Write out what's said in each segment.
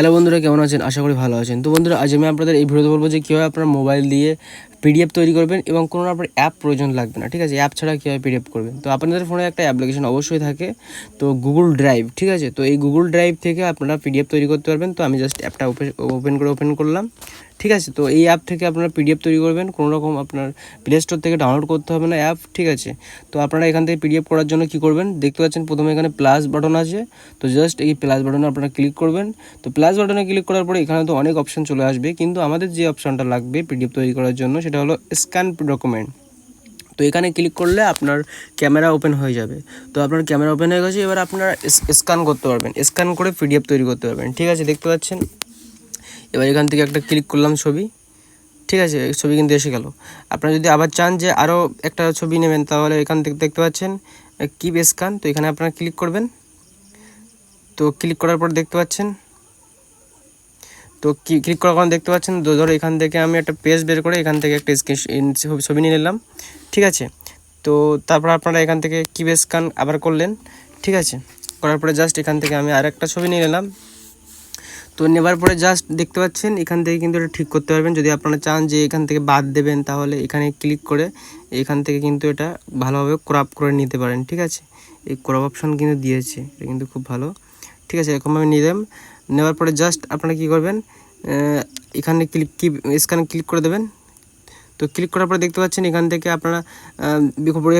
Hello বন্ধুরা, কেমন আছেন? আশা করি ভালো আছেন। তো বন্ধুরা, আজ আমি আপনাদের এই ভিডিওতে বলব যে কীভাবে আপনার মোবাইল দিয়ে পিডিএফ তৈরি করবেন এবং কোনো আপনার অ্যাপ প্রয়োজন লাগবে না, ঠিক আছে? অ্যাপ ছাড়া কীভাবে পিডিএফ করবেন? তো আপনাদের ফোনে একটা অ্যাপ্লিকেশন অবশ্যই থাকে, তো গুগল ড্রাইভ ঠিক আছে? তো এই গুগল ড্রাইভ থেকে আপনারা পিডিএফ তৈরি করতে পারবেন। তো আমি জাস্ট অ্যাপটা ওপেন করে ওপেন করলাম। ঠিক আছে, তো এই অ্যাপ থেকে আপনারা পিডিএফ তৈরি করবেন, কোনো রকম আপনার প্লে স্টোর থেকে ডাউনলোড করতে হবে না অ্যাপ ঠিক আছে? তো আপনারা এখান থেকে পিডিএফ করার জন্য কি করবেন? দেখতে পাচ্ছেন প্রথমে এখানে প্লাস বাটন আছে, তো জাস্ট এই প্লাস বাটনে আপনারা ক্লিক করবেন। তো প্লাস বাটনে ক্লিক করার পরে এখানে তো অনেক অপশান চলে আসবে, কিন্তু আমাদের যে অপশানটা লাগবে পিডিএফ তৈরি করার জন্য সেটা হলো স্ক্যান ডকুমেন্ট তো এখানে ক্লিক করলে আপনার ক্যামেরা ওপেন হয়ে যাবে। তো আপনার ক্যামেরা ওপেন হয়ে গেছে, এবার আপনারা স্ক্যান করতে পারবেন। স্ক্যান করে পিডিএফ তৈরি করতে পারবেন, ঠিক আছে? দেখতে পাচ্ছেন? এবার এখান থেকে একটা ক্লিক করলাম ছবি। ঠিক আছে ছবি কিন্তু এসে গেল। আপনারা যদি আবার চান যে আরও একটা ছবি নেবেন, তাহলে এখান থেকে দেখতে পাচ্ছেন কিপ স্ক্যান তো এখানে আপনারা ক্লিক করবেন। তো ক্লিক করার পর দেখতে পাচ্ছেন, তো ক্লিক করার কারণে দেখতে পাচ্ছেন ধরো এখান থেকে আমি একটা পেজ বের করে এখান থেকে একটা স্ক্রিন ছবি নিয়ে নিলাম। ঠিক আছে, তো তারপর আপনারা এখান থেকে কিপ স্ক্যান আবার করলেন। ঠিক আছে, করার পরে জাস্ট এখান থেকে আমি আর একটা ছবি নিয়ে নিলাম। তো নেবার পরে জাস্ট দেখতে পাচ্ছেন, এখান থেকে কিন্তু এটা ঠিক করতে পারবেন। যদি আপনারা চান যে এখান থেকে বাদ দেবেন, তাহলে এখানে ক্লিক করে এখান থেকে কিন্তু এটা ভালোভাবে ক্রপ করে নিতে পারেন, ঠিক আছে? এই ক্রপ অপশন কিন্তু দিয়েছে, এটা কিন্তু খুব ভালো। ঠিক আছে এরকমভাবে দেবেন নেওয়ার পরে জাস্ট আপনারা কী করবেন এখানে ক্লিক কি স্ক্যানে ক্লিক করে দেবেন। তো ক্লিক করার পরে দেখতে পাচ্ছেন এখান থেকে আপনারা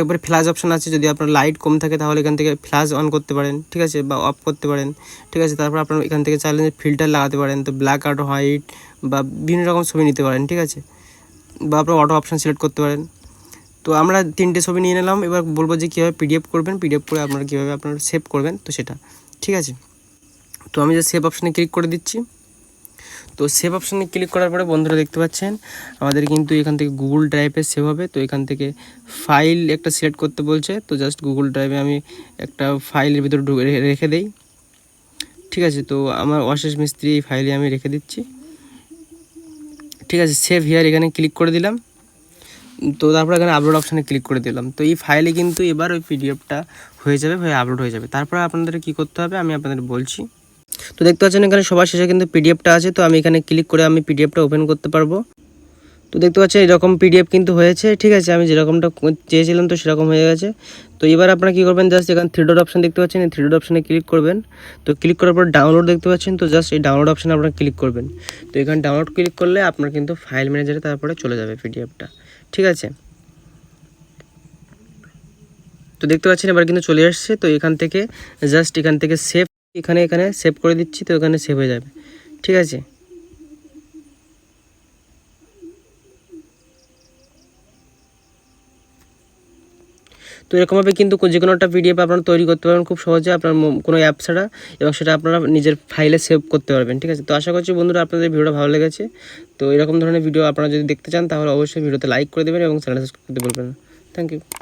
একবারে ফ্ল্যাশ অপশন আছে। যদি আপনার লাইট কম থাকে তাহলে এখান থেকে ফ্ল্যাশ অন করতে পারেন, ঠিক আছে? বা অফ করতে পারেন, ঠিক আছে? তারপর আপনারা এখান থেকে চাইলে ফিল্টার লাগাতে পারেন। তো ব্ল্যাক আর হোয়াইট বা বিভিন্ন রকম ছবি নিতে পারেন, ঠিক আছে? বা আপনার অটো অপশন সিলেক্ট করতে পারেন। তো আমরা তিনটে ছবি নিয়ে নিলাম। এবার বলব যে কীভাবে পিডিএফ করবেন। পিডিএফ করে আপনারা কীভাবে আপনারা সেভ করবেন, তো সেটা, ঠিক আছে? তো আমি যে সেভ অপশানে ক্লিক করে দিচ্ছি। তো সেভ অপশানে ক্লিক করার পরে বন্ধুরা দেখতে পাচ্ছেন, আমাদের কিন্তু এখান থেকে গুগল ড্রাইভে সেভ হবে। তো এখান থেকে ফাইল একটা সিলেক্ট করতে বলছে, তো জাস্ট গুগল ড্রাইভে আমি একটা ফাইলের ভিতরে ঢুকে রেখে দেই। ঠিক আছে, তো আমার অশেষ মিস্ত্রি এই ফাইলে আমি রেখে দিচ্ছি। ঠিক আছে সেভ হিয়ার এখানে ক্লিক করে দিলাম। তো তারপর এখানে আপলোড অপশানে ক্লিক করে দিলাম। তো এই ফাইলে কিন্তু এবার ওই পিডিএফটা হয়ে যাবে, হয়ে আপলোড হয়ে যাবে। তারপর আপনাদের কি করতে হবে, আমি আপনাদের বলছি। তো দেখতে পাচ্ছেন এখানে সবার শেষে কিন্তু পিডিএফটা আছে, তো আমি এখানে ক্লিক করে আমি পিডিএফটা ওপেন করতে পারব। তো দেখতে পাচ্ছেন এরকম পিডিএফ কিন্তু হয়েছে, ঠিক আছে? আমি যেরকমটা চেয়েছিলাম তো সেরকম হয়ে গেছে। তো এবার আপনারা কী করবেন জাস্ট এখানে থ্রি ডট অপশন দেখতে পাচ্ছেন, এই থ্রি ডট অপশানে ক্লিক করবেন। তো ক্লিক করার পর ডাউনলোড দেখতে পাচ্ছেন, তো জাস্ট এই ডাউনলোড অপশানে আপনারা ক্লিক করবেন। তো এখানে ডাউনলোড ক্লিক করলে আপনার কিন্তু ফাইল ম্যানেজারে তারপরে চলে যাবে পিডিএফটা, ঠিক আছে? তো দেখতে পাচ্ছেন এবার কিন্তু চলে আসছে তো এখান থেকে জাস্ট এখান থেকে সেভ এখানে এখানে সেভ করে দিচ্ছি, তো এখানে সেভ হয়ে যাবে। ঠিক আছে? তো এরকমভাবে কিন্তু যে কোনো একটা পিডিএফ আপনারা তৈরি করতে পারবেন খুব সহজে, আপনার কোনো অ্যাপ ছাড়া, এবং সেটা আপনারা নিজের ফাইলে সেভ করতে পারবেন, ঠিক আছে? তো আশা করছি বন্ধুরা আপনাদের ভিডিওটা ভালো লেগেছে। তো এরকম ধরনের ভিডিও আপনারা যদি দেখতে চান, তাহলে অবশ্যই ভিডিওতে লাইক করে দেবেন এবং চ্যানেল সাবস্ক্রাইব করতে বলবেন থ্যাংক ইউ